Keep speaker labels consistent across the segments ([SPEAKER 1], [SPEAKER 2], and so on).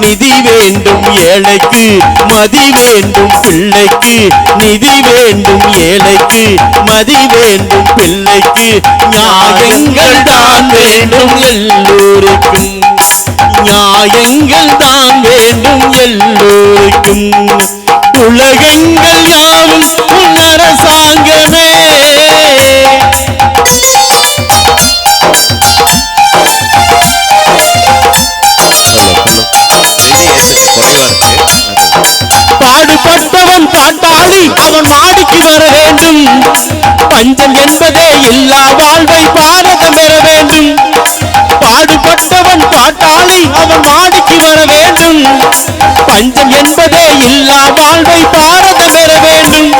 [SPEAKER 1] நிதி வேண்டும் ஏழைக்கு மதி வேண்டும் பிள்ளைக்கு நிதி வேண்டும் ஏழைக்கு மதி வேண்டும் பிள்ளைக்கு. நியாயங்கள் தான் வேண்டும் எல்லோருக்கும். நியாயங்கள் தான் வேண்டும் எல்லோருக்கும். உலகங்கள் யாவும் உன் அரசாங்கமே அஞ்சல் என்பதே எல்லா வாழ்வை பாரதம் பெற வேண்டும். பாடுபட்டவன் பாட்டாளி அவன் மாடிக்கு வர வேண்டும். பஞ்சம் என்பதே எல்லா வாழ்வை பாரதம் பெற வேண்டும்.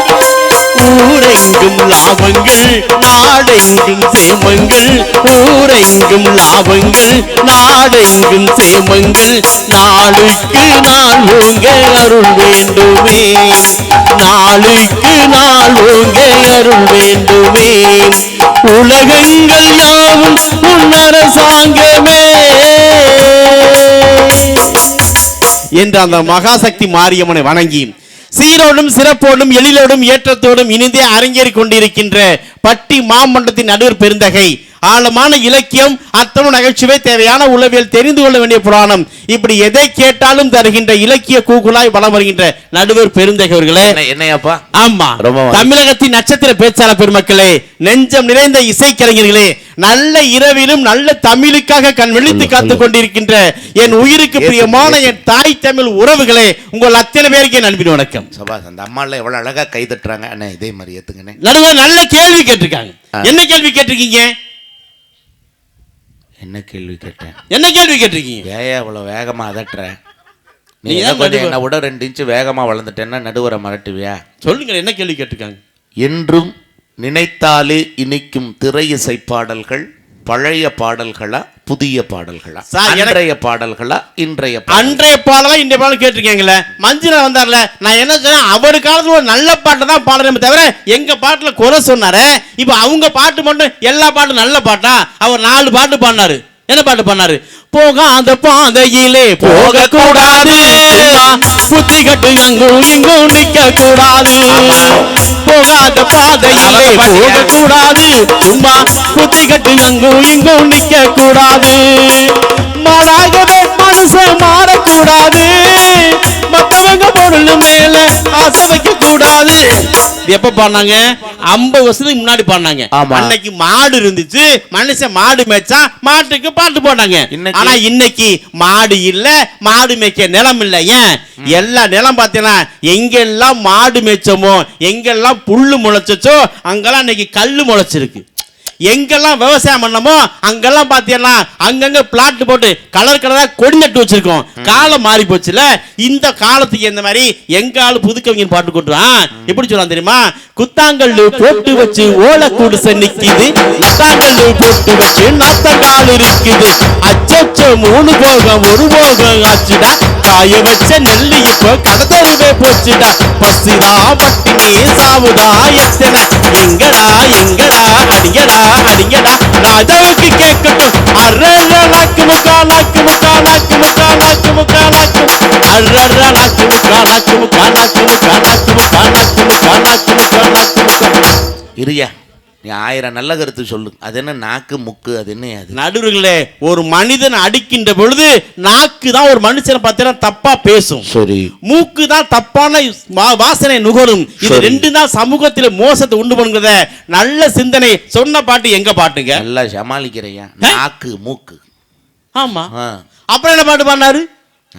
[SPEAKER 1] ஊரெங்கும் லாபங்கள் நாடெங்கும் சேமங்கள். ஊரெங்கும் லாபங்கள் நாடெங்கும் சேமங்கள். நாளுக்கு நாள் உங்கள் அருள் வேண்டுமே. நாளுக்கு நாள் ஓங்க அருள் வேண்டுமே. உலகங்கள் யாவும் உன் அரசாங்கமே. என்று அந்த மகாசக்தி மாரியம்மனை வணங்கி சீரோடும் சிறப்போடும் எழிலோடும் ஏற்றத்தோடும் இணைந்தே அரங்கேறிக் கொண்டிருக்கின்ற பட்டி மாமண்டத்தின் நடுவர் பெருந்தகை ஆழமான இலக்கியம் அத்தனும் நகைச்சுவை தேவையான உளவியல் தெரிந்து கொள்ள வேண்டிய புராணம். இப்படி எதை கேட்டாலும் தருகின்ற இலக்கிய கூகுளாய் வலம் வருகின்ற நடுவர் பெருந்தகை அவர்களே.
[SPEAKER 2] என்ன என்னையாப்பா?
[SPEAKER 1] ஆமா.
[SPEAKER 2] ரொம்ப.
[SPEAKER 1] தமிழகத்தின் நட்சத்திர பேச்சாளர் பெருமக்களே நெஞ்சம் நிறைந்த இசைக்கலைஞர்களே நல்ல இரவிலும் நல்ல தமிழுக்காக கண் விழித்து
[SPEAKER 2] சொல்லு.
[SPEAKER 1] கொண்டிருக்கின்ற என் உயிருக்கு பிரியமான. என் தாய் தமிழ் உறவுகளே உங்கள் அத்தனை பேருக்கு என் அன்பின் வணக்கம்.
[SPEAKER 2] சபாஸ் அந்த அம்மால எவ்வளவு அழகா கை தட்டுறாங்க. அண்ணே இதே மாதிரி ஏத்துங்கண்ணே
[SPEAKER 1] நடுவர் நல்ல கேள்வி கேட்டிருக்காங்க. என்ன கேள்வி கேட்டிருக்கீங்க?
[SPEAKER 2] என்ன கேள்வி கேட்டேன்?
[SPEAKER 1] என்ன கேள்வி கேட்டிருக்கீங்க?
[SPEAKER 2] ஏன் அவ்வளவு வேகமா அதட்டுற. நீ
[SPEAKER 1] ஏன்
[SPEAKER 2] கொஞ்சம்? என்ன விட ரெண்டு இன்ச்சு வேகமா வளர்ந்துட்டேன்னா நடுவரை மறட்டுவியா
[SPEAKER 1] சொல்லுங்க என்ன கேள்வி கேட்டிருக்காங்க?
[SPEAKER 2] என்றும் நினைத்தாலே இனிக்கும் திரை இசை பாடல்கள் பழைய பாடல்களா புதிய பாடல்களா அன்றைய பாடல்களா இன்றைய பாடல்
[SPEAKER 1] அன்றைய பாடலாம் இன்றைய பாடல் கேட்டிருக்கீங்களே? மஞ்சுளா வந்தார்ல. நான் என்ன சொன்னேன்? அவர் காலத்துல ஒரு நல்ல பாட்டை தான் பாடுறேன் தவிர எங்க பாட்டுல குறை சொன்னாரு. இப்ப அவங்க பாட்டு மட்டும் எல்லா பாட்டும் நல்ல பாட்டா? அவர் நாலு பாட்டு பாடினாரு. என்ன பாட்டு பண்ணாரு போகாத பாதையிலே போக கூடாது புத்தி கட்டு அங்கும் இங்கும் நிக்க கூடாது போகாத பாதையிலே போக கூடாது சும்மா புத்தி கட்டு அங்கும் இங்கும் நிக்க கூடாது மாறாகவே எப்ப பாடினாங்க? ஐம்பது வருஷத்துக்கு முன்னாடி பாடினாங்க. அன்னைக்கு மாடு இருந்துச்சு. மனுஷன் மாடு மேய்ச்சா மாட்டுக்கு பாட்டு போட்டாங்க.
[SPEAKER 2] இன்னைக்கு?
[SPEAKER 1] ஆனா இன்னைக்கு மாடு இல்ல மாடு மேய்க்க நிலம் இல்ல. ஏன்? எல்லா நிலம் பார்த்தீங்கன்னா எங்கெல்லாம் மாடு மேய்ச்சோமோ எங்கெல்லாம் புல்லு முளைச்சச்சோ அங்கெல்லாம் இன்னைக்கு கல்லு முளைச்சிருக்கு. எங்கெல்லாம் விவசாயம் பண்ணமோ அங்கெல்லாம் பார்த்தீங்கன்னா அங்கங்க பிளாட் போட்டு கலர் கலரா கொடி நட்டு வச்சிருக்கோம். காலம் மாறி போச்சுல இந்த காலத்துக்கு இந்த மாதிரி எங்க ஆளு புதுக்கவிஞன் பாட்டு கொட்டுறான்? எப்படி சொல்லலாம் தெரியுமா? குத்தாங்கல்லு போட்டு வச்சு ஓலக்கூடு நிக்குது. நத்தாங்கல்லு போட்டு வச்சு நாத்தங்கால் இருக்குது. அச்சச்சோ மூணு போகம் ஒரு போகம் ஆச்சுடா. காய வச்ச நெல்லு இப்போ கடத்தருவே போச்சுடா. பசிதா பட்டினி சாவுதா எத்தனை எங்கடா எங்கடா அடிங்கடா அடிங்கடா ராஜாவுக்கு கேட்கட்டும். அரர நாக்கு முக்கா நாக்கு முக்கா நாக்கு முக்கா நாக்கு முக்கா நாக்கு அரர நாக்கு முக்கா நாக்கு முக்கா நாக்கு முக்கா நாக்கு முக்கா நாக்கு முக்கா நாக்கு முக்கா நாக்கு முக்கா
[SPEAKER 2] இருயா. நீ ஆயிரம் நல்ல கருத்து சொல்லு. அது என்ன நாக்கு முக்கு அது என்ன அது?
[SPEAKER 1] நடுவர்களே ஒரு மனிதன் அடிக்கின்ற பொழுது நாக்கு தான் ஒரு மனுஷனை பார்த்தீங்கன்னா தப்பா பேசும்.
[SPEAKER 2] சரி.
[SPEAKER 1] மூக்கு தான் தப்பான வாசனை நுகரும். இது. ரெண்டு தான் சமூகத்தில் மோசத்தை உண்டு பண்ணுகிறத நல்ல சிந்தனை சொன்ன பாட்டு எங்க பாட்டுங்க?
[SPEAKER 2] நல்லா சமாளிக்கிறையா நாக்கு மூக்கு.
[SPEAKER 1] ஆமா. அப்புறம் என்ன பாட்டு பாடினாரு?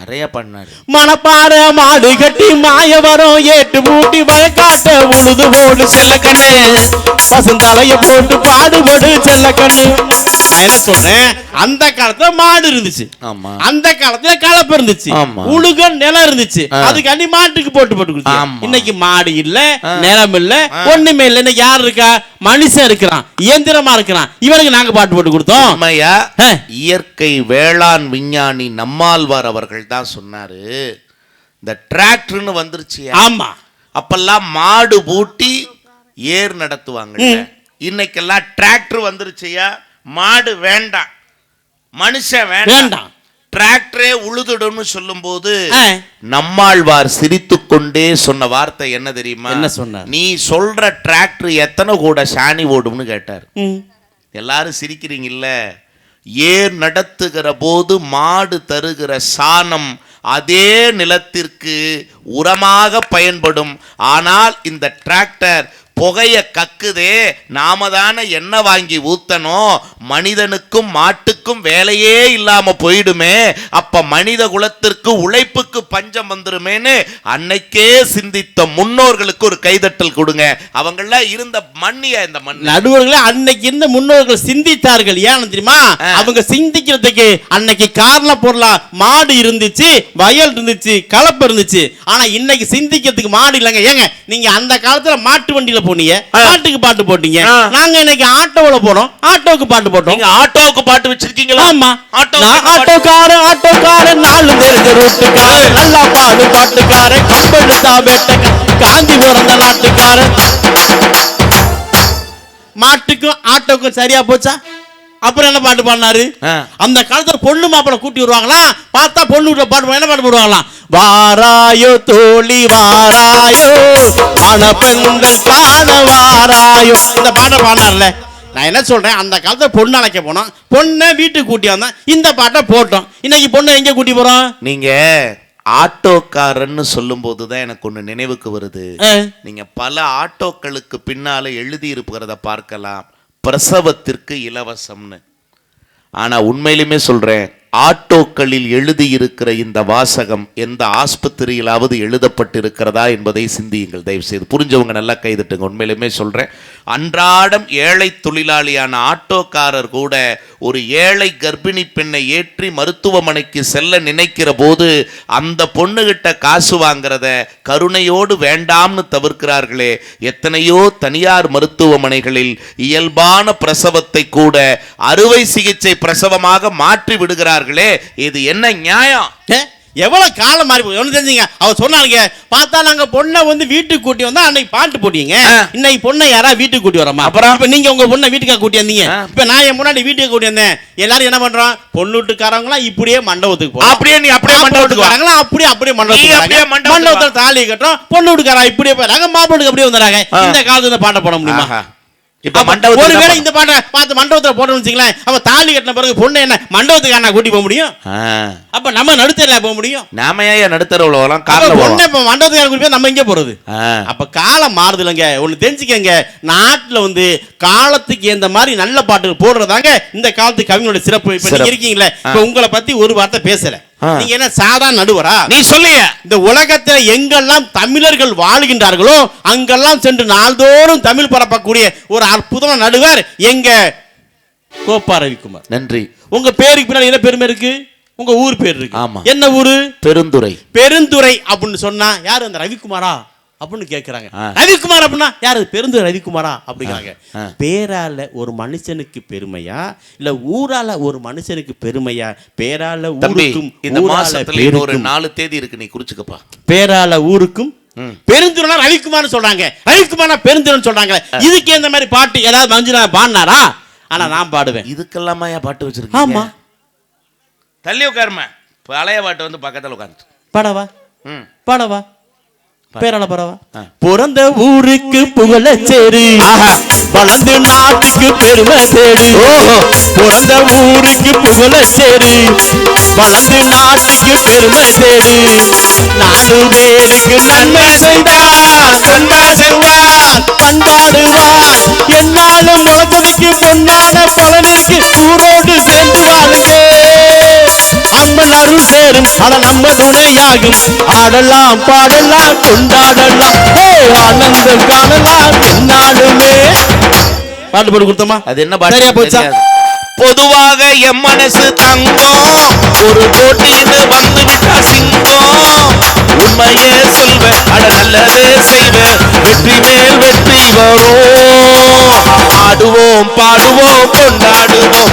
[SPEAKER 2] நிறைய பண்ணாரு.
[SPEAKER 1] மணப்பாற மாடு கட்டி மாயவரம் ஏட்டு மூட்டி வழக்காட்ட உழுது போடு செல்ல கண்ணு பசுந்தலைய போட்டு பாடுபடு செல்ல கண்ணு நான் என்ன சொல்றேன்? அந்த காலத்துல மாடு இருந்துச்சு.
[SPEAKER 2] ஆமா.
[SPEAKER 1] அந்த காலத்துல கலப்பை இருந்துச்சு. உழுக நிலம் இருந்துச்சு. அதுக்காண்டி மாட்டுக்கு போட்டு போட்டு. இன்னைக்கு மாடு இல்ல. நிலம் இல்ல. ஒண்ணுமே இல்ல. இன்னைக்கு யார் இருக்கா? மனுஷன் இருக்கிறான். இயந்திரமா இருக்கிறான். இவனுக்கு நாங்க பாட்டு போட்டு கொடுத்தோம்.
[SPEAKER 2] இயற்கை வேளாண் விஞ்ஞானி நம்மாழ்வார் அவர்கள் தான் சொன்னாரு. இந்த டிராக்டர்னு வந்துருச்சியா
[SPEAKER 1] ஆமா.
[SPEAKER 2] அப்பெல்லாம் மாடு பூட்டி ஏர் நடத்துவாங்க இன்னைக்கெல்லாம் டிராக்டர் வந்துருச்சியா? மாடு வேண்டாம். மனுஷன் வேண்டாம். டிராக்டரே உழுதுடும்னு சொல்லும்போது. நம்மாழ்வார் சிரித்துக்கொண்டே சொன்ன வார்த்தை என்ன தெரியுமா?
[SPEAKER 1] என்ன சொன்னார்?
[SPEAKER 2] நீ சொல்ற டிராக்டர் எத்தனை கூட சாணி ஓடும்னு கேட்டார். எல்லாரும் சிரிக்கிறீங்கல்ல? ஏர் நடத்துகிற போது மாடு தருகிற சாணம் அதே நிலத்திற்கு உரமாக பயன்படும். ஆனால் இந்த டிராக்டர் புகைய கக்குதே நாம தானே எண்ணெய் வாங்கி ஊத்தணும் மனிதனுக்கும் மாட்டுக்கும் வேலையே இல்லாம போயிடுமே அப்ப மனித குலத்திற்கு உழைப்புக்கு பஞ்சம் வந்துருமேன்னு அன்னைக்கே சிந்தித்த முன்னோர்களுக்கு ஒரு கைதட்டல் கொடுங்க. அவங்கெல்லாம் இருந்த மண்ணியா இந்த மண்
[SPEAKER 1] நடுவர்களே அன்னைக்கு இருந்த முன்னோர்கள் சிந்தித்தார்கள். ஏன்னு தெரியுமா. அவங்க சிந்திக்கிறதுக்கு அன்னைக்கு காரண பொருளா மாடு இருந்துச்சு வயல் இருந்துச்சு கலப்பு இருந்துச்சு. ஆனா இன்னைக்கு சிந்திக்கிறதுக்கு மாடு இல்லைங்க. ஏங்க நீங்க அந்த காலத்துல மாட்டு வண்டியில போனீங்க. பாட்டுக்கு பாட்டு போட்டீங்க. நாங்க இன்னைக்கு ஆட்டோவுல போறோம். ஆட்டோவுக்கு பாட்டு போட்டோம்.
[SPEAKER 2] நீங்க ஆட்டோவுக்கு பாட்டு வச்சிருக்கீங்களா?
[SPEAKER 1] ஆமா.
[SPEAKER 2] ஆட்டோ
[SPEAKER 1] நான் ஆட்டோக்காரன் ஆட்டோக்காரன் நாலு தெரிஞ்ச ரூட்டுக்காரன் நல்லா பாடு பாட்டுக்காரன் கம்பெடுத்தா வேட்டக்காரன் காந்தி பிறந்த நாட்டுக்காரன். மாட்டுக்கும் ஆட்டோக்கும் சரியா போச்சா? அப்புறம் என்ன பாட்டு பாடினாரு. அந்த காலத்துல பொண்ணு மாப்பிளை கூட்டி வருவாங்களா? பார்த்தா பொண்ணு வீட்டுல பாட்டு பாடு- என்ன பாட்டு போடுவாங்களாம் வாராயோ தோழி வாராயோ மண பெண்கள் காண வாராயோ. இந்த பாட்டை பாடினார்ல. நான் என்ன சொல்றேன்? அந்த காலத்துல பொண்ணு அழைக்க போனோம். பொண்ணை வீட்டுக்கு கூட்டி வந்தோம். இந்த பாட்டை போட்டோம். இன்னைக்கு பொண்ணை எங்க கூட்டி போறோம்?
[SPEAKER 2] நீங்க ஆட்டோக்காரன்னு சொல்லும்போது தான் எனக்கு ஒன்று நினைவுக்கு வருது. நீங்க பல ஆட்டோக்களுக்கு பின்னால எழுதி இருக்கிறத பார்க்கலாம். பிரசவத்திற்கு இலவசம்னு. ஆனால் உண்மையிலுமே சொல்கிறேன் ஆட்டோக்களில் எழுதியிருக்கிற இந்த வாசகம் எந்த ஆஸ்பத்திரியிலாவது எழுதப்பட்டிருக்கிறதா என்பதை சிந்தியுங்கள். தயவு செய்து புரிஞ்சவங்க நல்லா கைதட்டுங்க உண்மையிலுமே சொல்றேன். அன்றாடம் ஏழை தொழிலாளியான ஆட்டோக்காரர் கூட ஒரு ஏழை கர்ப்பிணி பெண்ணை ஏற்றி மருத்துவமனைக்கு செல்ல நினைக்கிற போது அந்த பொண்ணுகிட்ட காசு வாங்குறத கருணையோடு வேண்டாம்னு தவிர்க்கிறார்களே. எத்தனையோ தனியார் மருத்துவமனைகளில் இயல்பான பிரசவத்தை கூட அறுவை சிகிச்சை பிரசவமாக மாற்றி விடுகிறார்களே இது என்ன நியாயம்?
[SPEAKER 1] எவ்வளவு காலம் மாறி போய் ஒண்ணு தெரிஞ்சுங்க. அவர் சொன்னாங்க பார்த்தா நாங்க பொண்ணை வந்து வீட்டுக்கு கூட்டி வந்தா அன்னைக்கு பாட்டு போட்டீங்க. இன்னைக்கு பொண்ணை யாரா வீட்டுக்கு கூட்டி வரமா?
[SPEAKER 2] அப்புறம்?
[SPEAKER 1] இப்ப நீங்க உங்க பொண்ணை வீட்டுக்கு கூட்டி வந்தீங்க. இப்ப நான் என் முன்னாடி வீட்டுக்கு கூட்டி வந்தேன். எல்லாரும் என்ன பண்றோம்? பொண்ணு வீட்டுக்காரங்களாம் இப்படியே மண்டபத்துக்கு போறோம்.
[SPEAKER 2] அப்படியே நீ அப்படியே மண்டபத்துக்கு வா.
[SPEAKER 1] வீட்டுக்காரங்களாம் அப்படியே அப்படியே மண்டபத்துக்கு மண்டபத்துல தாலி கட்டுறோம். பொண்ணு வீட்டுக்காரா இப்படியே போறாங்க மாப்பிள்ளைக்கு அப்படியே வந்துறாங்க.
[SPEAKER 2] ஆ.
[SPEAKER 1] இந்த காலத்துல பாட்டை போட முடியுமா? ஒருவேளை இந்த பாட்டை பார்த்து மண்டபத்துல போட்டோம்னு வச்சுங்களேன் அவன் தாலி கட்டின பிறகு பொண்ணு என்ன மண்டபத்துக்கு நான் கூட்டி போக முடியும். அப்ப நம்ம நடுத்தல போக முடியும்?
[SPEAKER 2] நாம ஏன் நடுத்தர உலகம் கார்ல
[SPEAKER 1] பொண்ணை இப்ப மண்டபத்துக்கு கூட்டி போய் நம்ம எங்க போறது. அப்ப காலம் மாறுதுலங்க. ஒண்ணு தெரிஞ்சுக்கங்க. நாட்டுல வந்து காலத்துக்கு ஏந்த மாதிரி நல்ல பாட்டுகள் போடுறதாங்க இந்த காலத்து கவிஞனோட சிறப்பு. இப்ப. இருக்கீங்களே இப்ப உங்களை பத்தி ஒரு வார்த்தை பேசல. நீங்க என்ன சாதாரண நடுவரா?
[SPEAKER 2] நீ சொல்லிய
[SPEAKER 1] இந்த உலகத்துல எங்கெல்லாம் தமிழர்கள் வாழ்கின்றார்களோ அங்கெல்லாம் சென்று நாள்தோறும் தமிழ் பரப்பக்கூடிய ஒரு அற்புதமான நடுவர் எங்க கோப்பா ரவிக்குமார்.
[SPEAKER 2] நன்றி.
[SPEAKER 1] உங்க பேருக்கு பின்னாடி என்ன பெருமை இருக்கு? உங்க ஊர் பேர் இருக்கு.
[SPEAKER 2] ஆமா.
[SPEAKER 1] என்ன ஊரு?
[SPEAKER 2] பெருந்துரை
[SPEAKER 1] பெருந்துறை அப்படின்னு சொன்னா யாரு? அந்த ரவிக்குமாரா? அப்படின்னு கேக்குறாங்க.
[SPEAKER 2] ஆ.
[SPEAKER 1] ரவிக்குமார் அப்படின்னா யாரு? பெருந்துறை ரவிக்குமாரா? அப்படிங்கிறாங்க. பேரால ஒரு மனுஷனுக்கு பெருமையா இல்ல ஊரால ஒரு மனுஷனுக்கு பெருமையா? பேரால ஊருக்கும்
[SPEAKER 2] இந்த மாசத்துல
[SPEAKER 1] பேருக்கும்.
[SPEAKER 2] நாலு தேதி இருக்கு நீ குறிச்சுக்கப்பா.
[SPEAKER 1] பேரால ஊருக்கும்
[SPEAKER 2] ம்.
[SPEAKER 1] பெருந்துறனா ரவிக்குமார்னு சொல்றாங்க. ரவிக்குமார்னா பெருந்துறன்னு சொல்றாங்க இதுக்கு இந்த மாதிரி பாட்டு ஏதாவது மஞ்சுளா பாடினாரா? ஆனா நான் பாடுவேன்.
[SPEAKER 2] இதுக்கெல்லாமா ஏன் பாட்டு வச்சிருக்கீங்க?
[SPEAKER 1] ஆமா.
[SPEAKER 2] தள்ளி உட்காருமா பழைய பாட்டு வந்து பக்கத்துல உட்காந்து
[SPEAKER 1] பாடவா?
[SPEAKER 2] ம்.
[SPEAKER 1] பாடவா? பேரால பரவா. பிறந்த ஊருக்கு புகழ சேரு. வளர்ந்து நாட்டுக்கு பெருமை தேடு. பிறந்த ஊருக்கு புகழ சேரு. வளர்ந்து நாட்டுக்கு பெருமை தேடு. நாலு பேருக்கு நன்மை செய்தா நன்மை செய்வார் பண்பாடுவார் என்னாலும் முழக்கத்துக்கு பொன்னான பலனுக்கு ஊரோடு சேர்ந்து வாழுங்க அம்மன் அருள் சேரும் அட நம்ம துணையாகும் ஆடலாம் பாடலாம் கொண்டாடலாம். ஏ ஆனந்தம் காணலாம் என்னாலுமே பாட்டு போட்டு கொடுத்தோமா?
[SPEAKER 2] அது என்ன பாட்டு?
[SPEAKER 1] சரியா போச்சா.
[SPEAKER 2] பொதுவாக எம் மனசு தங்கம். ஒரு போட்டின்னு வந்து விட்டா சிங்கம். உண்மையே சொல்வ அட நல்லதே செய்வ வெற்றி மேல் வெற்றி வரும். ஆடுவோம் பாடுவோம் கொண்டாடுவோம்.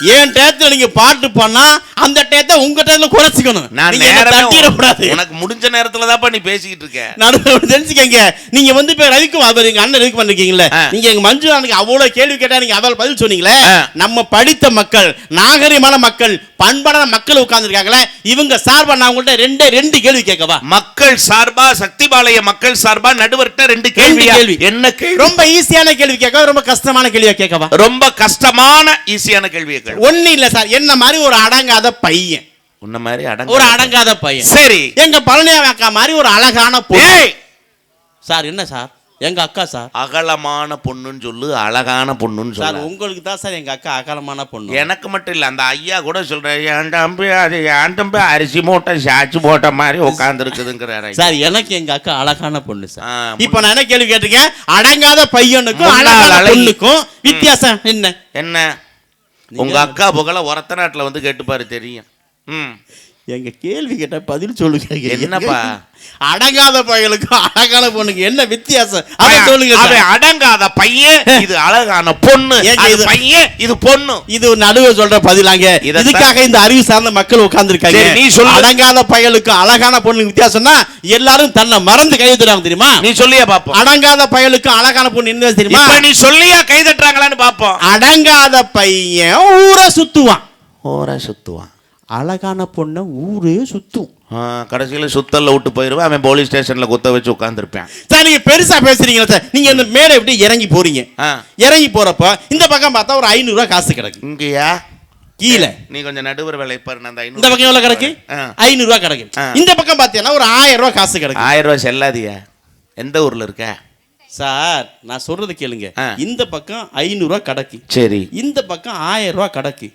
[SPEAKER 1] ஏன் டேத்துல நீங்க பாட்டு பண்ணா அந்த டேத்தை உங்க டேத்துல குறைச்சிக்கணும்.
[SPEAKER 2] நான்
[SPEAKER 1] தட்டிடக்கூடாது.
[SPEAKER 2] உனக்கு முடிஞ்ச நேரத்துல தான்ப்பா நீ பேசிக்கிட்டு இருக்க.
[SPEAKER 1] நடுவர் தெரிஞ்சுக்கங்க. நீங்க வந்து இப்ப ரவிக்குமார் அவர் எங்க அண்ணன் ரவிக்குமார் இருக்கீங்களே
[SPEAKER 2] ஆ.
[SPEAKER 1] நீங்க எங்க மஞ்சு அண்ணனுக்கு அவ்வளவு கேள்வி கேட்டா நீங்க அவள் பதில் சொன்னீங்களே. நம்ம படித்த மக்கள் நாகரிகமான மக்கள் பண்பான மக்கள் உட்கார்ந்துருக்காங்களே இவங்க சார்பா நான் உங்கள்ட்ட ரெண்டே ரெண்டு கேள்வி கேட்கவா?
[SPEAKER 2] மக்கள் சார்பா சக்திபாளைய மக்கள் சார்பா நடுவர்கிட்ட ரெண்டு கேள்வி
[SPEAKER 1] கேள்வி.
[SPEAKER 2] என்ன கேள்வி?
[SPEAKER 1] ரொம்ப ஈஸியான கேள்வி கேட்கவா? ரொம்ப கஷ்டமான கேள்வியா கேட்கவா?
[SPEAKER 2] ரொம்ப கஷ்டமான ஈஸியான கேள்வியை கேள்வி
[SPEAKER 1] ஒண்ணு இல்ல சார். என்ன மாதிரி ஒரு அடங்காத பையன்.
[SPEAKER 2] உன்ன மாதிரி
[SPEAKER 1] ஒரு
[SPEAKER 2] அடங்க
[SPEAKER 1] அடங்காத பையன்.
[SPEAKER 2] சரி.
[SPEAKER 1] எங்க பழனியா அக்கா மாதிரி ஒரு அழகான பொண்ணு. சார் என்ன சார்? எங்க அக்கா சார்?
[SPEAKER 2] அகலமான பொண்ணுன்னு சொல்லு அழகான பொண்ணுன்னு
[SPEAKER 1] சார்
[SPEAKER 2] சொல்லு.
[SPEAKER 1] உங்களுக்கு தான் சார் எங்க அக்கா அகலமான பொண்ணு.
[SPEAKER 2] எனக்கு மட்டும் இல்ல அந்த ஐயா கூட சொல்றாரு என் தம்பி அது என் தம்பி அரிசி மூட்டை சாச்சு போட்ட மாதிரி உட்கார்ந்து இருக்குதுங்கிறாரு
[SPEAKER 1] சார் எனக்கு எங்க அக்கா அழகான பொண்ணு சார். இப்ப நான் என்ன கேள்வி கேட்டிருக்கேன்? அடங்காத பையனுக்கும் அழகான
[SPEAKER 2] அழகி.
[SPEAKER 1] பொண்ணுக்கும் வித்தியாசம் என்ன?
[SPEAKER 2] என்ன? உங்க அக்கா புகழ உரத்த நாட்டுல வந்து கேட்டுப்பாரு தெரியும். ம்.
[SPEAKER 1] எங்க கேள்வி கேட்டா பதில் சொல்லுங்க.
[SPEAKER 2] என்னப்பா?
[SPEAKER 1] அடங்காத பையனுக்கும் அழகான பொண்ணுக்கு என்ன வித்தியாசம்? அதை சொல்லுங்க
[SPEAKER 2] அடங்காத பையன் இது அழகான பொண்ணு.
[SPEAKER 1] இது-
[SPEAKER 2] பையன் இது பொண்ணு.
[SPEAKER 1] இது நடுவே சொல்ற பதிலாங்க. இதுக்காக இந்த அறிவு சார்ந்த மக்கள் உட்கார்ந்துருக்காங்க.
[SPEAKER 2] நீ சொல்லு.
[SPEAKER 1] அடங்காத பயலுக்கும் அழகான பொண்ணு வித்தியாசம்னா எல்லாரும் தன்னை மறந்து கை தட்டுறாங்க தெரியுமா?
[SPEAKER 2] நீ சொல்லியா பாப்போம்.
[SPEAKER 1] அடங்காத பயலுக்கும் அழகான பொண்ணு என்ன தெரியுமா?
[SPEAKER 2] நீ சொல்லியா கை தட்டுறாங்களான்னு பாப்போம்.
[SPEAKER 1] அடங்காத பையன் ஊரை சுத்துவான்.
[SPEAKER 2] ஓர சுத்துவான்.
[SPEAKER 1] அழகான பொண்ணை ஊரே சுத்தும்.
[SPEAKER 2] ஆ, கடைசியில சுத்தல்ல விட்டு போயிருவேன். அவன் போலீஸ் ஸ்டேஷன்ல குத்த வச்சு உட்காந்துருப்பேன்
[SPEAKER 1] சார் நீங்க பெருசா பேசுறீங்களா சார்? நீங்க இந்த மேடை எப்படி இறங்கி போறீங்க? இறங்கி போறப்ப இந்த பக்கம் பார்த்தா ஒரு ஐநூறு ரூபாய் காசு கிடக்கு.
[SPEAKER 2] இங்கயா?
[SPEAKER 1] கீழே.
[SPEAKER 2] நீ கொஞ்சம் நடுவர் வேலை பாரு அந்த
[SPEAKER 1] இந்த பக்கம் எவ்வளவு கிடக்கு?
[SPEAKER 2] ஆ.
[SPEAKER 1] ஐநூறு ரூபாய் கிடக்கு. இந்த பக்கம் பார்த்தீங்கன்னா ஒரு ஆயிரம் ரூபாய் காசு கிடக்கு.
[SPEAKER 2] ஆயிரம் ரூபாய் செல்லாதியா எந்த ஊர்ல இருக்க?
[SPEAKER 1] சார் நான் சொல்றது கேளுங்க. இந்த பக்கம் ஐநூறு ரூபாய் கிடக்கு.
[SPEAKER 2] சரி.
[SPEAKER 1] இந்த பக்கம் ஆயிரம் ரூபாய் கிடக்கு.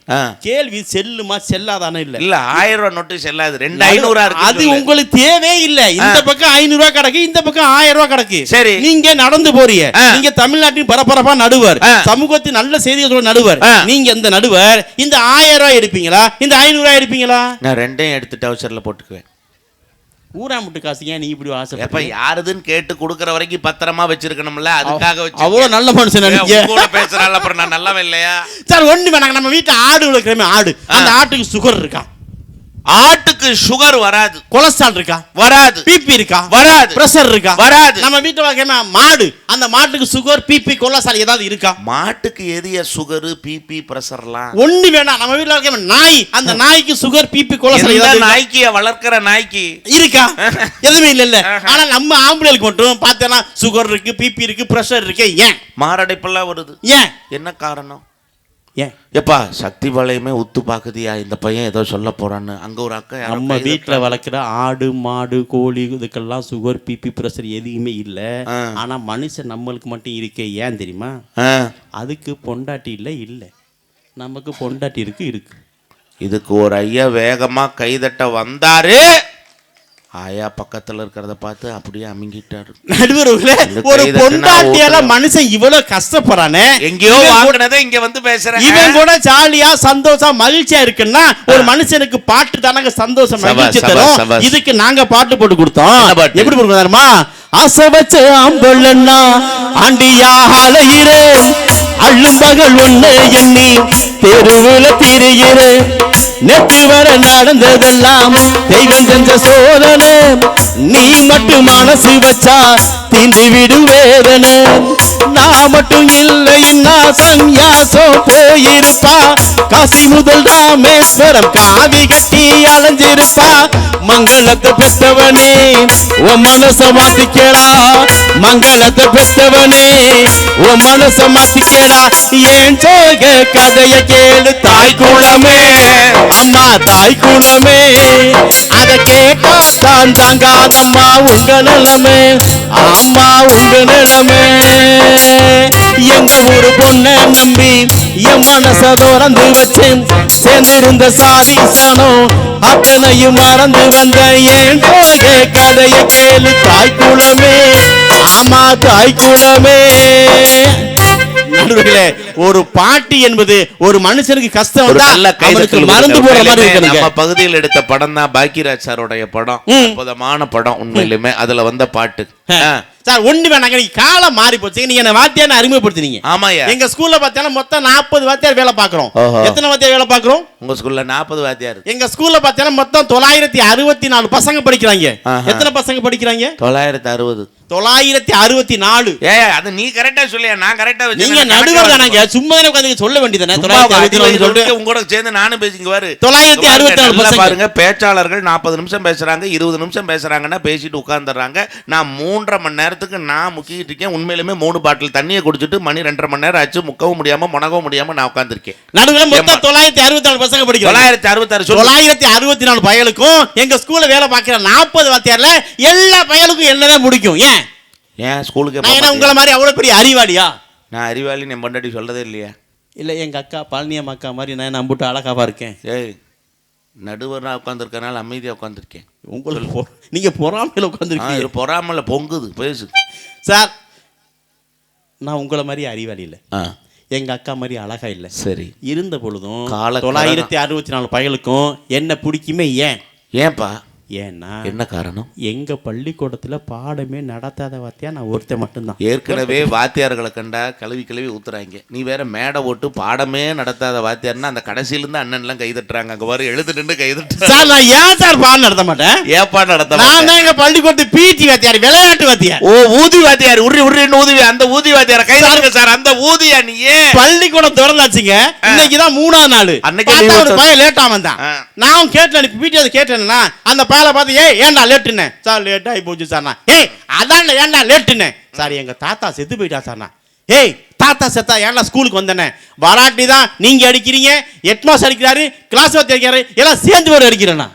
[SPEAKER 1] கேள்வி செல்லுமா செல்லாதானே இல்ல.
[SPEAKER 2] இல்ல ஆயிரம் ரூபாய் நோட்டு செல்லாது. ரெண்டு ஐநூறா
[SPEAKER 1] அது. உங்களுக்கு தேவையே இல்ல. இந்த பக்கம் ஐநூறு ரூபாய் கிடக்கு இந்த பக்கம் ஆயிரம் ரூபாய் கிடக்கு.
[SPEAKER 2] சரி.
[SPEAKER 1] நீங்க நடந்து போறீங்க. நீங்க தமிழ்நாட்டின் பரபரப்பா நடுவர். சமூகத்தின் நல்ல செய்திகள் நடுவர். நீங்க இந்த நடுவர்? இந்த ஆயிரம் ரூபாய் எடுப்பீங்களா? இந்த ஐநூறு ரூபாய் எடுப்பீங்களா?
[SPEAKER 2] நான் ரெண்டையும் எடுத்து டவுச்சர்ல போட்டுக்குவேன்.
[SPEAKER 1] ஊரா முட்டு காசு ஏன் நீ இப்படி
[SPEAKER 2] எப்ப
[SPEAKER 1] ஆசை
[SPEAKER 2] யாருதுன்னு கேட்டு குடுக்கற வரைக்கும் பத்திரமா வச்சிருக்கணும்ல? அதுக்காக வச்சு
[SPEAKER 1] அவ்வளவு நல்ல மனுஷன்
[SPEAKER 2] கூட பேசுறாள் அப்புறம் நான் நல்லவன் இல்லையா?
[SPEAKER 1] சார் ஒண்ணு வேணாங்க நம்ம வீட்டுல ஆடு வளர்க்குறமே ஆடு. அந்த ஆட்டுக்கு சுகர் இருக்கா?
[SPEAKER 2] ஆட்டுக்கு சுகர் வராது.
[SPEAKER 1] கொலஸ்ட்ரால் இருக்கா?
[SPEAKER 2] வராது.
[SPEAKER 1] பிபி இருக்கா?
[SPEAKER 2] வராது.
[SPEAKER 1] பிரஷர் இருக்கா?
[SPEAKER 2] வராது.
[SPEAKER 1] நம்ம வீட்டுல வளர்க்குறமே மாடு அந்த மாட்டுக்கு சுகர் பிபி கொலஸ்ட்ரால் ஏதாவது இருக்கா?
[SPEAKER 2] மாட்டுக்கு எதிய சுகர் பிபி பிரஷர்லாம்
[SPEAKER 1] ஒண்ணு வேணாம். நம்ம வீட்டுல வளர்க்குற நாய் அந்த நாய்க்கு சுகர் பிபி கொலஸ்ட்ரால் ஏதாவது?
[SPEAKER 2] நாய்க்கு வளர்க்கிற நாய்க்கு?
[SPEAKER 1] இருக்கா? எதுவுமே இல்ல இல்ல ஆனா நம்ம ஆம்பளைகளுக்கு மட்டும் பார்த்தேன்னா சுகர் இருக்கு பிபி இருக்கு பிரஷர் இருக்கு. ஏன்?
[SPEAKER 2] மாரடைப்பெல்லாம் வருது.
[SPEAKER 1] ஏன்?
[SPEAKER 2] என்ன காரணம்?
[SPEAKER 1] ஏன்?
[SPEAKER 2] எப்பா சக்தி பாளையமே உத்து பாக்குதியா? இந்த பையன் ஏதோ சொல்ல போறான்னு. அங்க ஒரு அக்கா
[SPEAKER 1] நம்ம வீட்டுல. வளர்க்குற ஆடு மாடு கோழி இதுக்கெல்லாம் சுகர் பிபி பிரஷர் எதுவுமே இல்ல.
[SPEAKER 2] ஆ.
[SPEAKER 1] ஆனா மனுஷன் நம்மளுக்கு மட்டும் இருக்கே ஏன் தெரியுமா? அதுக்கு பொண்டாட்டி இல்ல இல்ல. நமக்கு பொண்டாட்டி இருக்கு இருக்கு.
[SPEAKER 2] இதுக்கு ஒரு ஐயா வேகமா கைதட்ட வந்தாரு. ஆயா பக்கத்துல இருக்கிறத பார்த்து அப்படியே அமுங்கிட்டாரு. இந்த
[SPEAKER 1] ஒரு பொண்டாட்டியால. மனுஷன் இவ்வளவு கஷ்டப்படுறானே?
[SPEAKER 2] எங்கேயோ வாங்கினதை இங்க வந்து பேசுறேன்.
[SPEAKER 1] இவன் கூட ஜாலியா சந்தோஷம் மகிழ்ச்சியா இருக்குன்னா ஒரு மனுஷனுக்கு பாட்டு தானங்க சந்தோஷம் மகிழ்ச்சி தரும். இதுக்கு நாங்க பாட்டு போட்டு கொடுத்தோம்? எப்படி கொடுத்தாருமா? ஆசை வச்ச ஆம்பளன்னா ஆண்டியா அலையிறே அள்ளும் பகல் ஒண்ணு எண்ணி தெருவுல திரிகிறேன் நெற்றி வர நடந்ததெல்லாம் தெய்வம் செஞ்ச சோதனை. நீ மட்டும் மனசு வச்சா தீந்து வேதனை. நான் மட்டும் இல்லை இல்லைன்னா சந்யாசம் போயிருப்பா. காசி முதல் ராமேஸ்வரம் காவி கட்டி அலைஞ்சிருப்பா. மங்களத்தை பெற்றவனே உன் மனச மாத்திக்கடா. மங்களத்தை பெற்றவனே உன் மனச மாத்திக்கடா. ஏன் சோக கதைய கேளு தாய் குளமே அம்மா தாய் குளமே அத கேட்டா தான் தாங்காதம்மா உங்க நிலமே. அம்மா உங்க நிலமே. எங்க ஒரு பொண்ண நம்பி என் மனச திறந்து வச்சேன் சேர்ந்திருந்த சாதி சனம் அத்தனையும் மறந்து வந்த ஏன் போக கதைய கேளு தாய் குளமே ஆமா தாய் குளமே நடுவர்களே ஒரு பாட்டி என்பது ஒரு மனுஷனுக்கு கஷ்டம் வந்தா
[SPEAKER 2] கைதட்டல்
[SPEAKER 1] மருந்து போற மாதிரி
[SPEAKER 2] நம்ம பகுதியில் எடுத்த படம் தான் பாக்கியராஜ் சாரோடைய படம். அற்புதமான படம் உண்மையிலுமே. அதுல வந்த பாட்டு.
[SPEAKER 1] சார் ஒண்ணு வேணாங்க நீங்க காலம் மாறி போச்சு. நீங்க என்ன வாத்தியார் அறிமுகப்படுத்துனீங்க.
[SPEAKER 2] ஆமாய்யா.
[SPEAKER 1] எங்க ஸ்கூல்ல பார்த்தீங்கன்னா மொத்தம் நாற்பது வாத்தியார் வேலை பார்க்கறோம்.
[SPEAKER 2] ஓஹோ.
[SPEAKER 1] எத்தனை வாத்தியார் வேலை பார்க்கறோம்?
[SPEAKER 2] உங்க ஸ்கூல்ல நாற்பது வாத்தியார்.
[SPEAKER 1] எங்க ஸ்கூல்ல பார்த்தீங்கன்னா மொத்தம் தொள்ளாயிரத்தி அறுபத்தி நாலு பசங்க படிக்கிறாங்க. எத்தனை பசங்க படிக்கிறாங்க?
[SPEAKER 2] தொள்ளாயிரத்தி அறுபது.
[SPEAKER 1] தொள்ளாயிரத்தி அறுபத்தி நாலு.
[SPEAKER 2] ஏ அது நீ கரெக்டா சொல்லியா? நான் கரெக்டா
[SPEAKER 1] நீங்க நடுவர் தானாங்க. சும்மா உட்காந்து சொல்ல வேண்டியதானே
[SPEAKER 2] உங்களோட சேர்ந்து நானும் பேசிங்க பாரு.
[SPEAKER 1] தொள்ளாயிரத்தி அறுபத்தி நாலு
[SPEAKER 2] பாருங்க பேச்சாளர்கள் நாற்பது நிமிஷம் பேசுறாங்க இருபது நிமிஷம் பேசுறாங்கன்னா பேசிட்டு உட்கார்ந்துடுறாங்க. நான் மூன்றரை மணி நேரத்துக்கு நான் முக்கிட்டு இருக்கேன். உண்மையிலுமே மூணு பாட்டில் தண்ணியை குடிச்சிட்டு மணி ரெண்டரை மணி நேரம் ஆச்சு. முக்கவும் முடியாம முனகவும் முடியாம நான் உட்காந்துருக்கேன்
[SPEAKER 1] நடுவில் மொத்தம்? தொள்ளாயிரத்தி அறுபத்தி நாலு பசங்க படிக்கிறாங்க.
[SPEAKER 2] தொள்ளாயிரத்தி அறுபத்தாறு
[SPEAKER 1] தொள்ளாயிரத்தி அறுபத்தி நாலு பயலுக்கும் எங்க ஸ்கூல்ல வேலை பார்க்கிற நாற்பது வாத்தியார்ல எல்லா பயலுக்கும் என்னதான் முடிக்கும்? ஏன்?
[SPEAKER 2] ஏன் ஸ்கூலுக்கு
[SPEAKER 1] உங்களை மாதிரி அவ்வளவு பெரிய அறிவாளியா?
[SPEAKER 2] நான் அறிவாளி என் பொண்டாட்டி சொல்லதே இல்லையா?
[SPEAKER 1] இல்ல எங்க அக்கா பழனியம் அக்கா மாதிரி நான் நம்பிட்டு அழகாவா இருக்கேன்
[SPEAKER 2] ஏய் நடுவராக உட்காந்துருக்கனால அமைதியாக உட்காந்துருக்கேன்
[SPEAKER 1] உங்களுக்கு பொ- நீங்க பொறாமையில உட்காந்துருக்கீங்க
[SPEAKER 2] இது பொறாமல பொங்குது பேசு.
[SPEAKER 1] சார் நான் உங்களை மாதிரி அறிவாளி இல்லை.
[SPEAKER 2] ஆ.
[SPEAKER 1] எங்க அக்கா மாதிரி அழகா இல்லை.
[SPEAKER 2] சரி.
[SPEAKER 1] இருந்த பொழுதும் தொள்ளாயிரத்தி அறுபத்தி நாலு பயலுக்கும் என்ன பிடிக்குமே ஏன்?
[SPEAKER 2] ஏன்பா?
[SPEAKER 1] ஏன்னா
[SPEAKER 2] என்ன காரணம்?
[SPEAKER 1] எங்க பள்ளிக்கூடத்துல பாடமே நடத்தாத வாத்தியா நான் ஒருத்தன் மட்டும்தான்.
[SPEAKER 2] ஏற்கனவே வாத்தியார்களை கண்டா கழுவி கழுவி ஊத்துறாங்க. நீ வேற மேடை ஓட்டு பாடமே நடத்தாத வாத்தியார்னா அந்த கடைசியிலேருந்து அண்ணன்லாம் கை தட்டுறாங்க. அங்கே வர எழுது நின்று கை
[SPEAKER 1] சார் நான் ஏன் சார் பாடம் நடத்த மாட்டேன்?
[SPEAKER 2] ஏப்பா நடத்த
[SPEAKER 1] நான் தான் எங்க பள்ளிக்கூடத்து பிடி வாத்தியார் விளையாட்டு வாத்தியார்.
[SPEAKER 2] ஓ ஊதி வாத்தியார் உருளி உருளின்னு ஊதி அந்த ஊதி வாத்தியார கை தட்டுங்க சார். அந்த ஊதியா நீ ஏன்?
[SPEAKER 1] பள்ளிக்கூடம் திறந்தாச்சுங்க. இன்னைக்கு தான் மூணாவது நாள்.
[SPEAKER 2] அன்னைக்கே
[SPEAKER 1] பையன் லேட்டா வந்தான். நான் கேட்டேன் பிடி அதை கேட்டேன்னா அந்த பையலை பார்த்து ஏய் ஏன்டா லேட்டுன்னு? சார் லேட் ஆகி போச்சு சார் நான். ஏய் அதான் ஏன்டா லேட்டுன்னு? சார் எங்க தாத்தா செத்து போயிட்டா சார் நான். ஏய் தாத்தா செத்தா ஏன்டா ஸ்கூலுக்கு வந்தேனே வராட்டி தான் நீங்க அடிக்கிறீங்க ஹெட்மாஸ்டர் அடிக்கிறாரு கிளாஸ் வாத்தி அடிக்கிறாரு எல்லாம் சேர்ந்து பேர் அடிக்கிறேன்னா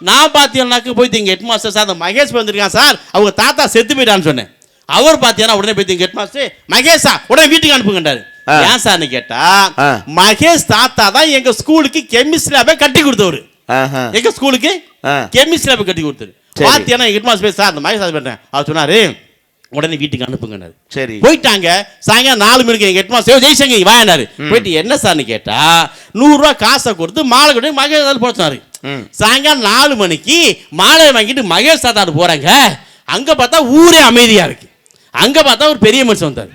[SPEAKER 1] நான். பார்த்தீங்கன்னாக்க போய் இங்க ஹெட்மாஸ்டர் சார் அந்த மகேஷ் வந்திருக்கான் சார். அவங்க தாத்தா செத்து போயிட்டான்னு சொன்னேன். அவர் பார்த்தீங்கன்னா உடனே போய் இங்க ஹெட்மாஸ்டர் மகேஷா உடனே வீட்டுக்கு அனுப்புங்கன்றாரு.
[SPEAKER 2] ஆ.
[SPEAKER 1] ஏன் சார்னு கேட்டா. மகேஷ் தாத்தா தான் எங்க ஸ்கூலுக்கு கெமிஸ்ட்ரி லேபை கட்டி கொடுத்தவர். எங்க ஸ்கூலுக்கு. கெமிஸ்ட்ரி லேபை கட்டி கொடுத்தாரு.
[SPEAKER 2] சரி.
[SPEAKER 1] பாத்தியானா ஹெட்மாஸ்டர் பேச சார் அந்த மகேஷ் சார் பண்ணேன் அவர் சொன்னாரு உடனே வீட்டுக்கு அனுப்புங்கன்னாரு.
[SPEAKER 2] சரி.
[SPEAKER 1] போயிட்டாங்க சாயங்காலம் நாலு மணிக்கு எங்க ஹெட்மாஸ்டர் ஜெய்சங்க வாங்கினாரு போயிட்டு என்ன சார்னு கேட்டா நூறுரூவா காசை கொடுத்து மாலை கொடுத்து மகேஷ் போச்சாரு. சாயங்காலம் நாலு மணிக்கு மாலை வாங்கிட்டு மகேஷ் தாத்தாடு போறாங்க. அங்க பார்த்தா ஊரே அமைதியா இருக்கு. அங்க பார்த்தா ஒரு பெரிய மனுஷன் வந்தாரு.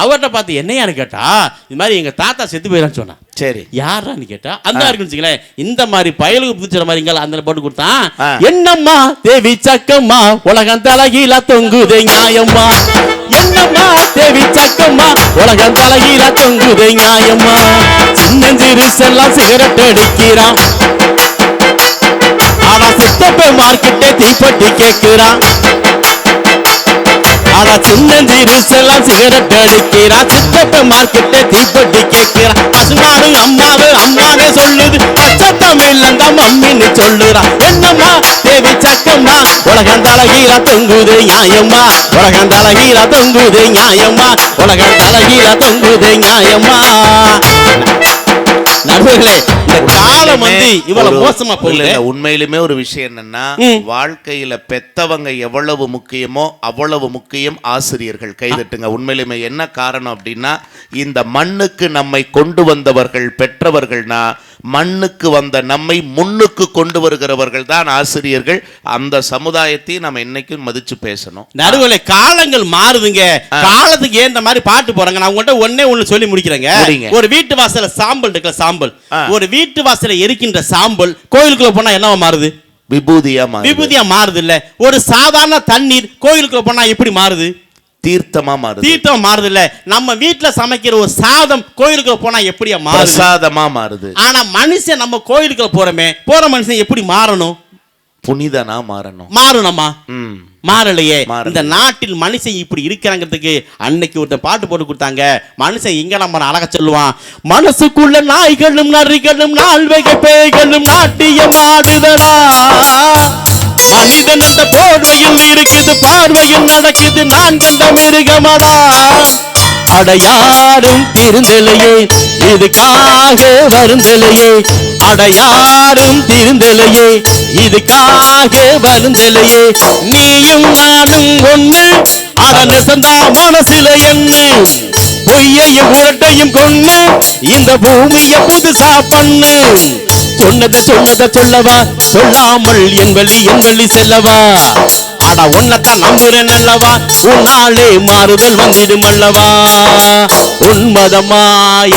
[SPEAKER 1] அவர்கிட்ட பார்த்து என்னையான்னு கேட்டா? இது மாதிரி எங்க தாத்தா செத்து போயிடான்னு சொன்னான்
[SPEAKER 2] சரி.
[SPEAKER 1] யாரான்னு கேட்டா? அந்த இருக்குன்னு இந்த மாதிரி பயலுக்கு புதிச்சுற மாதிரி இங்க அந்த போட்டு கொடுத்தான். என்னம்மா தேவி சக்கம்மா உலகம் தலைகீழ தொங்குதே நியாயம்மா. என்னம்மா தேவி சக்கம்மா உலகம் தலைகீழ தொங்குதே நியாயம்மா. சின்னஞ்சிறு செல்லாம் சிகரெட் அடிக்கிறான். ஆனா சித்தப்பே மார்க்கெட்டே தீப்பட்டி கேட்கிறான். ஆனா சின்னஞ்சிறு செல்லாம் சிகரெட் அடிக்கிறான் சித்தப்ப மார்க்கெட்டே தீப்பெட்டி கேட்கிறான் பசுமாடு அம்மாவு அம்மாவே சொல்லுது பச்சை தமிழ் மம்மின்னு சொல்லுறான் என்னம்மா தேவி சக்கம்மா? உலகம் தலகீரா தொங்குது நியாயம்மா. உலகம் தலகீரா தொங்குது நியாயம்மா. உலகம் தலகீரா தொங்குது நியாயம்மா. நண்பர்களே இந்த காலம் வந்து இவ்வளவு
[SPEAKER 2] ஒரு-
[SPEAKER 1] மோசமா
[SPEAKER 2] இல்ல,
[SPEAKER 1] போகல
[SPEAKER 2] இல்ல, உண்மையிலுமே ஒரு விஷயம் என்னன்னா. வாழ்க்கையில பெத்தவங்க எவ்வளவு முக்கியமோ அவ்வளவு முக்கியம் ஆசிரியர்கள் கைதட்டுங்க உண்மையிலுமே என்ன காரணம் அப்படின்னா இந்த மண்ணுக்கு நம்மை கொண்டு வந்தவர்கள் பெற்றவர்கள்னா மண்ணுக்கு வந்த நம்மை முன்னுக்கு கொண்டு வருகிறவர்கள் தான் ஆசிரியர்கள். அந்த சமுதாயத்தையும் நம்ம என்னைக்கும் மதிச்சு பேசணும்.
[SPEAKER 1] நடுவில் காலங்கள் மாறுதுங்க. காலத்துக்கு ஏந்த மாதிரி பாட்டு போறாங்க நான் உங்கள்கிட்ட ஒண்ணே ஒண்ணு சொல்லி முடிக்கிறேங்க. ஒரு வீட்டு வாசல்ல சாம்பல் இருக்குல்ல சாம்பல். ஒரு வீட்டு வாசல்ல எரிக்கின்ற சாம்பல் கோயிலுக்குள்ள போனா என்னவா மாறுது?
[SPEAKER 2] விபூதியா
[SPEAKER 1] விபூதியா மாறுது இல்ல ஒரு சாதாரண தண்ணீர் கோயிலுக்குள்ள போனா எப்படி மாறுது?
[SPEAKER 2] தீர்த்தமா மாறுது.
[SPEAKER 1] தீர்த்தம் மாறுது இல்ல நம்ம வீட்டுல சமைக்கிற ஒரு சாதம் கோயிலுக்குள்ள போனா எப்படியா மாறுது?
[SPEAKER 2] பிரசாதமா மாறுது.
[SPEAKER 1] ஆனா மனுஷன் நம்ம கோயிலுக்குள்ள போறோமே போற மனுஷன் எப்படி மாறணும்?
[SPEAKER 2] புனிதனா மாறணும்.
[SPEAKER 1] மாறணுமா?
[SPEAKER 2] ம்.
[SPEAKER 1] மாறலையே.
[SPEAKER 2] மாறல.
[SPEAKER 1] இந்த நாட்டில் மனுஷன் இப்படி இருக்கிறாங்கிறதுக்கு அன்னைக்கு ஒருத்தன் பாட்டு போட்டு கொடுத்தாங்க. மனுஷன் எங்க நம்ம அழகா சொல்லுவான். மனசுக்குள்ள நாய்களும் நரிகளும் நால்வகை பேய்களும் நாட்டியம் ஆடுதடா மனிதன் அந்த போர்வையில் இருக்குது பார்வையில் நடக்குது. நான் கண்ட மிருகமடா அடையாரும் திருந்தலையே இதுக்காக வருந்தலையே. அடையாரும் திருந்தலையே இதுக்காக வருந்தலையே. நீயும் நானும் ஒண்ணு அட நெசந்தா மனசுல என்ன பொய்யையும் உரட்டையும் கொண்டு இந்த பூமியை புதுசா பண்ணு. சொன்னது சொன்னத சொல்லவா? சொல்லாமல் என் வழி என் வழி செல்லவா? அட உன்னத்தான் நம்புறேன் அல்லவா? உன்னாலே மாறுதல் வந்திடும் அல்லவா? உன் மதமா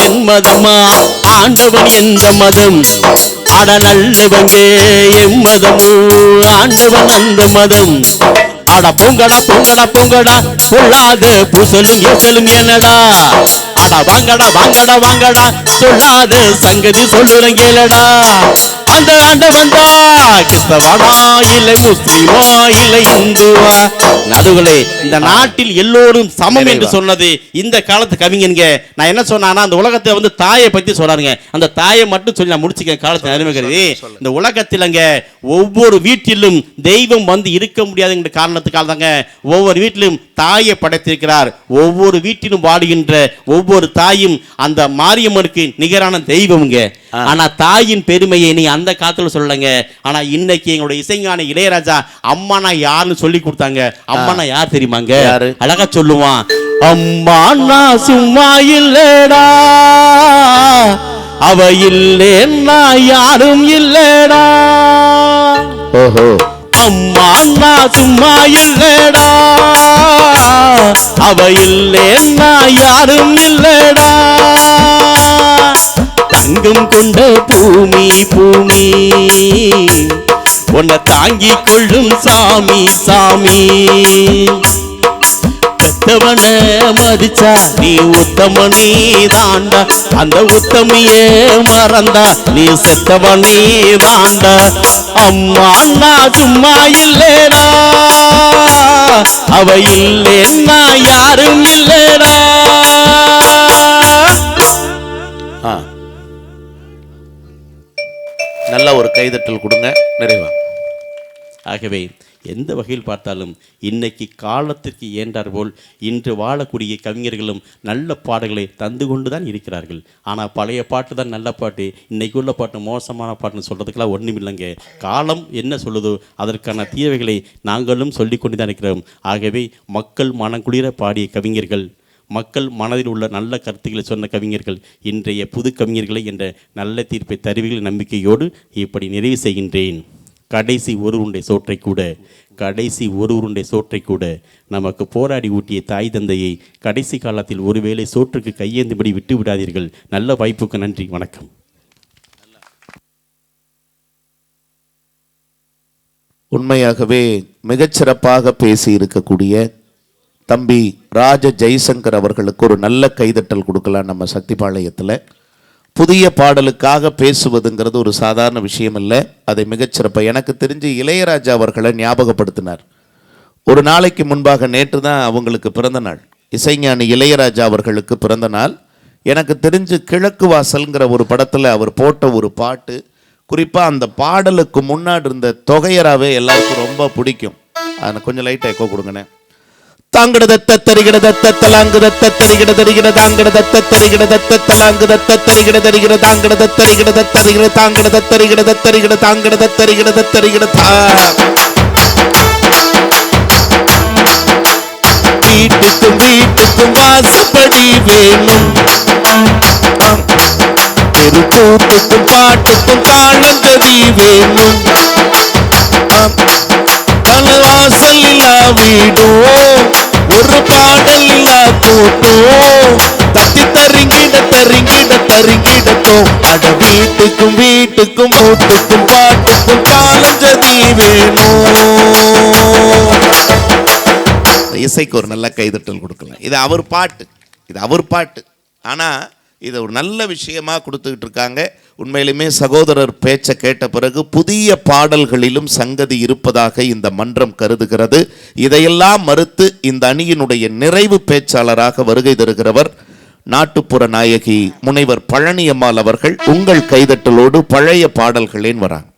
[SPEAKER 1] என் மதமா? ஆண்டவன் எந்த மதம். அட நல்லவங்க என் மதமோ? ஆண்டவன் அந்த மதம். அட பொங்கடா பொங்கடா பொங்கடா. சொல்லாத புசலும் ஏசலும் என்னடா? அட வாங்கடா வாங்கடா வாங்கடா. சொல்லாத சங்கதி சொல்லுறங்கேலடா அந்த ஆண்டவன் தான் கிறிஸ்தவனா இல்லை முஸ்லிமா இல்லை இந்துவா? நடுகளே இந்த நாட்டில் எல்லோரும் சமம் என்று. சொன்னது இந்த காலத்து கவிஞனுங்க. நான் என்ன சொன்னானா அந்த உலகத்தை வந்து தாயை பத்தி சொல்றாருங்க அந்த தாயை மட்டும் சொல்லி நான் முடிச்சுக்க காலத்தை அருமைகிறது இந்த உலகத்திலங்க ஒவ்வொரு வீட்டிலும் தெய்வம் வந்து இருக்க முடியாதுங்கிற காரணத்துக்காக தாங்க ஒவ்வொரு வீட்டிலும் தாயை படைத்திருக்கிறார். ஒவ்வொரு வீட்டிலும் வாடுகின்ற ஒவ்வொரு தாயும் அந்த மாரியம்மனுக்கு நிகரான தெய்வம்ங்க. ஆனா தாயின் பெருமையை நீ அந்த காலத்துல சொல்லலைங்க. ஆனா இன்னைக்கு எங்களுடைய இசைஞானி இளையராஜா அம்மானா யாருன்னு சொல்லி கொடுத்தாங்க. அம்மானா யார் தெரியுமாங்க?
[SPEAKER 2] யாரு?
[SPEAKER 1] அழகா சொல்லுவான். அம்மானா சும்மா இல்லடா. அவ இல்லேன்னா யாரும் இல்லடா.
[SPEAKER 2] ஓஹோ.
[SPEAKER 1] அம்மானா சும்மா இல்லடா. அவ இல்லேன்னா யாரும் இல்லடா. தங்கம் கொண்ட பூமி பூமி. உன்னை தாங்கி கொள்ளும் சாமி சாமி. பெத்தவன மதிச்சா நீ உத்தம நீ தாண்டா அந்த உத்தமியே மறந்தா நீ செத்தவ நீ தாண்டா அம்மா அண்ணா சும்மா இல்லேடா. அவ இல்லைன்னா யாரும் இல்லேடா.
[SPEAKER 2] ஆ. நல்ல ஒரு கைதட்டல் கொடுங்க. நிறைவா.
[SPEAKER 1] ஆகவே எந்த வகையில் பார்த்தாலும் இன்னைக்கு காலத்திற்கு ஏன்றார் போல் இன்று வாழக்கூடிய கவிஞர்களும் நல்ல பாடல்களை தந்து கொண்டு தான் இருக்கிறார்கள். ஆனால் பழைய பாட்டு தான் நல்ல பாட்டு. இன்றைக்கு உள்ள பாட்டு மோசமான பாட்டுன்னு சொல்கிறதுக்கெல்லாம் ஒன்றும் இல்லைங்க காலம் என்ன சொல்லுதோ அதற்கான தீர்வைகளை நாங்களும் சொல்லிக்கொண்டு தான் இருக்கிறோம். ஆகவே மக்கள் மனங்குளிர பாடிய கவிஞர்கள் மக்கள் மனதில் உள்ள நல்ல கருத்துக்களை சொன்ன கவிஞர்கள் இன்றைய புது கவிஞர்களை என்ற நல்ல தீர்ப்பை தருவீர்கள் நம்பிக்கையோடு இப்படி நிறைவு செய்கின்றேன். கடைசி ஒரு உருண்டை சோற்றை கூட கடைசி ஒரு உருண்டை சோற்றை கூட நமக்கு போராடி ஊட்டிய தாய் தந்தையை கடைசி காலத்தில் ஒருவேளை சோற்றுக்கு கையேந்தபடி விட்டு விடாதீர்கள். நல்ல வாய்ப்புக்கு நன்றி வணக்கம்.
[SPEAKER 2] உண்மையாகவே மிகச்சிறப்பாக பேசி இருக்கக்கூடிய தம்பி ராஜ ஜெய்சங்கர் அவர்களுக்கு ஒரு நல்ல கைதட்டல் கொடுக்கலாம் நம்ம சக்திபாளையத்தில் புதிய பாடலுக்காக பேசுவதுங்கிறது ஒரு சாதாரண விஷயம் இல்லை அதை மிகச்சிறப்பாக எனக்கு தெரிஞ்சு இளையராஜா அவர்களை ஞாபகப்படுத்தினார். ஒரு நாளைக்கு முன்பாக நேற்று தான் அவங்களுக்கு பிறந்த நாள். இசைஞானி இளையராஜா அவர்களுக்கு பிறந்த நாள். எனக்கு தெரிஞ்சு கிழக்கு வாசல்ங்கிற ஒரு படத்தில் அவர் போட்ட ஒரு பாட்டு. குறிப்பாக அந்த பாடலுக்கு முன்னாடி இருந்த தொகையராவே எல்லாருக்கும் ரொம்ப பிடிக்கும். அதை கொஞ்சம் லைட்டாக எக்கோ கொடுங்கண்ணே தாங்கட தத்த தரிகிட தத்த தலாங்கு தத்த தரிகிட தரிகிட தாங்கட தத்த தரிகிட தத்த தலாங்கு தத்த தரிகிட தரிகிட தாங்கட தாங்கட தாங்கட வீட்டுக்கும் வீட்டுக்கும் வாசப்படி வேணும். தெருக்கூத்துக்கும் பாட்டுக்கும் தாளங்கதி வேணும். பல இல்லா தத்தி தருங்கிட தருங்கிட தருங்கிடத்தோ அட வீட்டுக்கும் வீட்டுக்கும் வீட்டுக்கும் பாட்டுக்கும் தாளஞ்சதி வேணும். இசைக்கு ஒரு நல்ல கைதட்டல் கொடுக்கலாம். இது அவர் பாட்டு. இது அவர் பாட்டு. ஆனால் இதை ஒரு நல்ல விஷயமாக கொடுத்துக்கிட்டு இருக்காங்க உண்மையிலுமே சகோதரர் பேச்சை கேட்ட பிறகு புதிய பாடல்களிலும் சங்கதி இருப்பதாக இந்த மன்றம் கருதுகிறது. இதையெல்லாம் மறுத்து இந்த அணியினுடைய நிறைவு பேச்சாளராக வருகை தருகிறவர் நாட்டுப்புற நாயகி முனைவர் பழனியம்மாள் அவர்கள். உங்கள் கைதட்டலோடு பழைய பாடல்களேன் வராங்க.